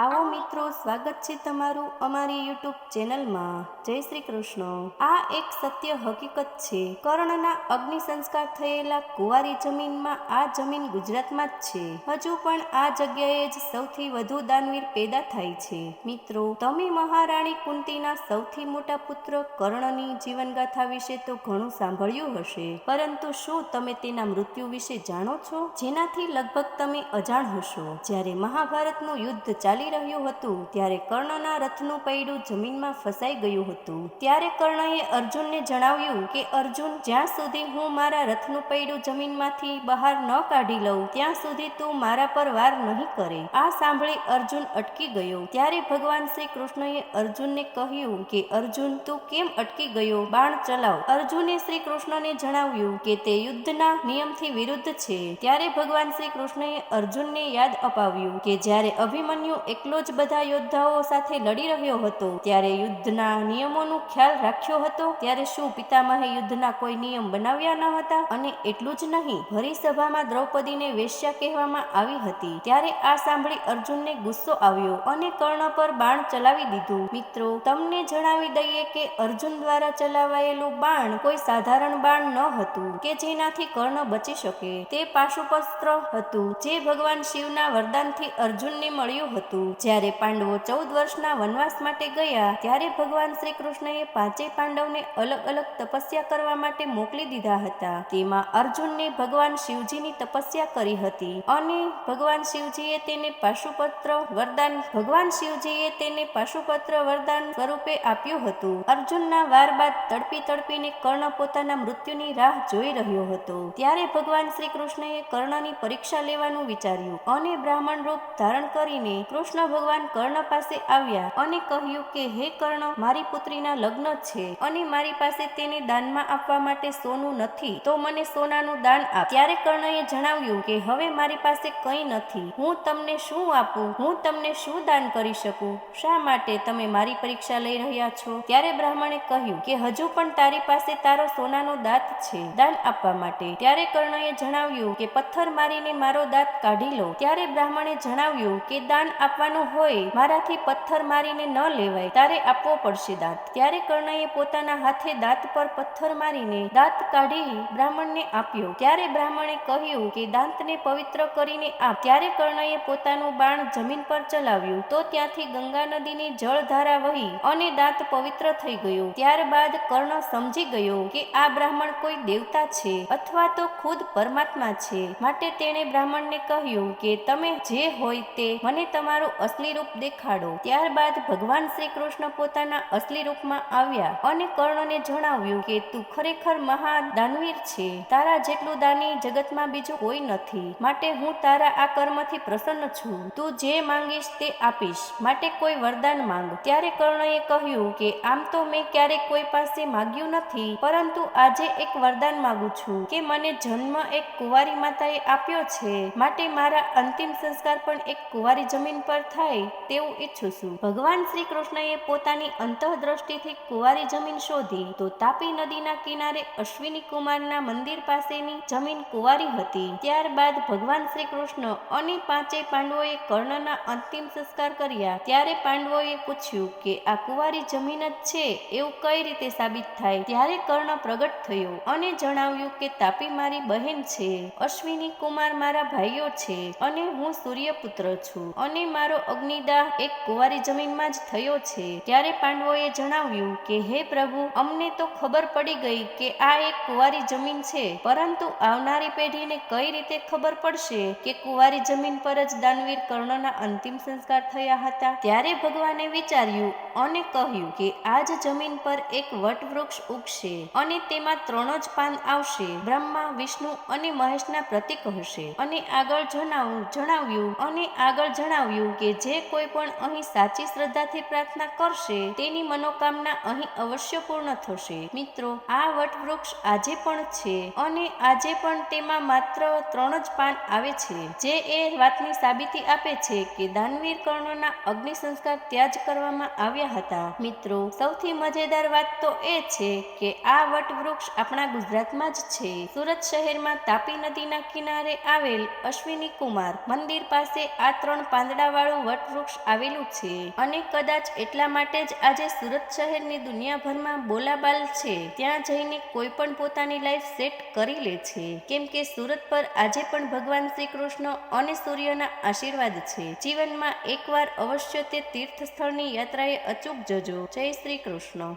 આવો મિત્રો, સ્વાગત છે તમારું અમારી યુટ્યુબ ચેનલમાં. જય શ્રી કૃષ્ણ. આ એક સત્ય હકીકત છે. કર્ણના અગ્નિ સંસ્કાર થયેલા કુંવારી જમીનમાં આ જમીન ગુજરાતમાં જ છે. હજુ પણ આ જગ્યાએ જ સૌથી વધુ દાનવીર પેદા થાય છે. મિત્રો, તમે મહારાણી કુંતીના સૌથી મોટા પુત્ર કર્ણની જીવનગાથા વિશે તો ઘણું સાંભળ્યું હશે. પરંતુ શું તમે તેના મૃત્યુ વિશે જાણો છો? જેનાથી લગભગ તમે અજાણ હશો. જ્યારે મહાભારતનું યુદ્ધ ચાલી રહ્યું હતું, ત્યારે કર્ણના રથનું પૈડું જમીનમાં ફસાઈ ગયું હતું. ત્યારે કર્ણએ અર્જુનને જણાવ્યું કે, અર્જુન, જ્યાં સુધી હું મારા રથનું પૈડું જમીનમાંથી બહાર ન કાઢી લઉં, ત્યાં સુધી તું મારા પર વાર નહીં કરે. આ સાંભળી અર્જુન અટકી ગયો. ત્યારે ભગવાન શ્રી કૃષ્ણએ અર્જુનને કહ્યું કે, અર્જુન, તું કેમ અટકી ગયો? બાણ ચલાવ. અર્જુને શ્રી કૃષ્ણને જણાવ્યું કે, તે યુદ્ધના નિયમથી વિરુદ્ધ છે. ત્યારે ભગવાન શ્રી કૃષ્ણએ અર્જુનને યાદ અપાવ્યું કે, જ્યારે અભિમન્યુ એકલો જ બધા યોદ્ધાઓ સાથે લડી રહ્યો હતો. ત્યારે યુદ્ધના નિયમોનું ખ્યાલ રાખ્યો હતો. ત્યારે શું પિતામહે યુદ્ધના કોઈ નિયમ બનાવ્યા ન હતા? અને એટલું જ નહીં, ભરી સભામાં દ્રૌપદીને વેશ્યા કહેવામાં આવી હતી. ત્યારે આ સાંભળી અર્જુનને ગુસ્સો આવ્યો અને કર્ણ પર બાણ ચલાવી દીધું. મિત્રો, તમને જણાવી દઈએ કે અર્જુન દ્વારા ચલાવાયેલું બાણ કોઈ સાધારણ બાણ ન હતું કે જેનાથી કર્ણ બચી શકે. તે પાશુપસ્ત્ર હતું જે ભગવાન શિવના વરદાનથી અર્જુનને મળ્યું હતું. જ્યારે પાંડવો ચૌદ વર્ષના વનવાસ માટે ગયા, ત્યારે ભગવાન શ્રી કૃષ્ણએ પાંચેય પાંડવને અલગ અલગ તપસ્યા કરવા માટે મોકલી દીધા હતા. તેમાં અર્જુનને ભગવાન શિવજીની તપસ્યા કરી હતી અને ભગવાન શિવજીએ તેને પાશુપત્ર વરદાન, ભગવાન શિવજીએ તેને પાશુપત્ર વરદાન સ્વરૂપે આપ્યું હતું. અર્જુનના વાર બાદ તડપી તડપીને કર્ણ પોતાના મૃત્યુની રાહ જોઈ રહ્યો હતો. ત્યારે ભગવાન શ્રી કૃષ્ણએ કર્ણની પરીક્ષા લેવાનું વિચાર્યું અને બ્રાહ્મણ રૂપ ધારણ કરીને કૃષ્ણ ભગવાન કર્ણ પાસે આવ્યા અને કહ્યું કે, હે કર્ણ, મારી પુત્રીના લગ્ન છે અને મારી પાસે તેને દાનમાં આપવા માટે સોનું નથી, તો મને સોનાનું દાન આપ. ત્યારે કર્ણએ જણાવ્યું કે, હવે મારી પાસે કંઈ નથી. હું તમને શું આપું? હું તમને શું દાન કરી શકું? શા માટે તમે મારી પરીક્ષા લઈ રહ્યા છો? ત્યારે બ્રાહ્મણે કહ્યું કે, હજુ પણ તારી પાસે તારો સોનાનો દાંત છે, દાન આપવા માટે. ત્યારે કર્ણએ જણાવ્યું કે, પથ્થર મારીને મારો દાંત કાઢી લો. ત્યારે બ્રાહ્મણે જણાવ્યું કે, દાન આપવાનું હોય, મારાથી પથ્થર મારીને ન લેવાય, તારે આપવો પડશે દાંત. ત્યારે કર્ણએ પોતાના હાથે દાંત પર પથ્થર મારીને દાંત કાઢી બ્રાહ્મણને આપ્યો. ત્યારે બ્રાહ્મણે કહ્યું કે દાંતને પવિત્ર કરીને આપ. ત્યારે કર્ણએ પોતાનું બાણ જમીન પર ચલાવ્યું. તો ત્યાંથી ગંગા નદીની જળધારા વહી અને દાંત પવિત્ર થઈ ગયો. ત્યારબાદ કર્ણ સમજી ગયો કે આ બ્રાહ્મણ કોઈ દેવતા છે અથવા તો ખુદ પરમાત્મા છે. માટે તેણે બ્રાહ્મણને કહ્યું કે તમે જે હોય તે મને તમારું અસલી રૂપ દેખાડો. ત્યારબાદ ભગવાન શ્રી કૃષ્ણ પોતાના અસલી રૂપમાં આવ્યા અને કર્ણને જણાવ્યું કે તું ખરેખર મહા દાનવીર છે. તારા જેટલું દાની જગતમાં બીજું કોઈ નથી. માટે હું તારા આ કર્મથી પ્રસન્ન છું. તું જે માંગીશ તે આપીશ. માટે કોઈ વરદાન માંગ. ત્યારે કર્ણએ કહ્યું કે આમ તો મેં ક્યારેક કોઈ પાસે માગ્યું નથી. પરંતુ આજે એક વરદાન માંગુ છું કે મને જન્મ એક કુંવારી માતાએ આપ્યો છે. માટે મારા અંતિમ સંસ્કાર પણ એક કુંવારી જમીન પર થાય તેવું ઈચ્છું છું. ભગવાન શ્રી કૃષ્ણએ પોતાની અંતઃદ્રષ્ટિથી કુંવારી જમીન શોધી તો તાપી નદીના કિનારે અશ્વિની કુમારના મંદિર પાસેની જમીન કુંવારી હતી. ત્યારબાદ ભગવાન શ્રી કૃષ્ણ અને પાંચેય પાંડવોએ કર્ણના અંતિમ સંસ્કાર કર્યા. ત્યારે પાંડવોએ પૂછ્યું કે આ કુંવારી જમીન જ છે એવું કઈ રીતે સાબિત થાય? ત્યારે કર્ણ પ્રગટ થયો અને જણાવ્યું કે તાપી મારી બહેન છે. અશ્વિની કુમાર મારા ભાઈઓ છે અને હું સૂર્યપુત્ર છું અને મારો અગ્નિદાહ એક કુંવારી જમીનમાં જ થયો છે. ત્યારે પાંડવોએ જણાવ્યું કે, હે પ્રભુ, અમને તો ખબર પડી ગઈ કે આ એક કુંવારી જમીન છે. પરંતુ આવનારી પેઢીને કઈ રીતે ખબર પડશે કે કુંવારી જમીન પર જ દાનવીર કર્ણના અંતિમ સંસ્કાર થયા હતા? ત્યારે ભગવાને વિચાર્યું અને કહ્યું કે, આ જ જમીન પર એક વટવૃક્ષ ઉગશે અને તેમાં ત્રણ જ પાન આવશે. બ્રહ્મા, વિષ્ણુ અને મહેશના પ્રતિક હશે. અને આગળ જણાવું જણાવ્યું અને આગળ જણાવ્યું કે જે કોઈ પણ અહીં સાચી શ્રદ્ધાથી પ્રાર્થના કરશે, તેની મનોકામના અહીં અવશ્ય પૂર્ણ થશે. મિત્રો, આ વટવૃક્ષ આજે પણ છે અને આજે પણ તેમાં માત્ર ત્રણ જ પાન આવે છે. જે એ વાતની સાબિતી આપે છે કે દાનવીર કર્ણોના અગ્નિ સંસ્કાર ત્યાં કરવામાં આવ્યા હતા. મિત્રો, સૌથી મજેદાર વાત તો એ છે કે આ વટવૃક્ષ આપણા ગુજરાતમાં જ છે. સુરત શહેરમાં તાપી નદીના કિનારે આવેલ અશ્વિની કુમાર મંદિર પાસે આ ત્રણ પાંદડાવાળું વાળું વટવૃક્ષ આવેલું છે અને કદાચ એટલા માટે જ આજે સુરત શહેરની દુનિયાભરમાં બોલાબાલ છે. ત્યાં જઈને કોઈ પણ પોતાની લાઈફ સેટ કરી લે છે. કેમ કે સુરત પર આજે પણ ભગવાન શ્રી કૃષ્ણ અને સૂર્યના આશીર્વાદ છે. જીવનમાં એકવાર અવશ્ય તે તીર્થ સ્થળની યાત્રાએ અચૂક જજો. જય શ્રી કૃષ્ણ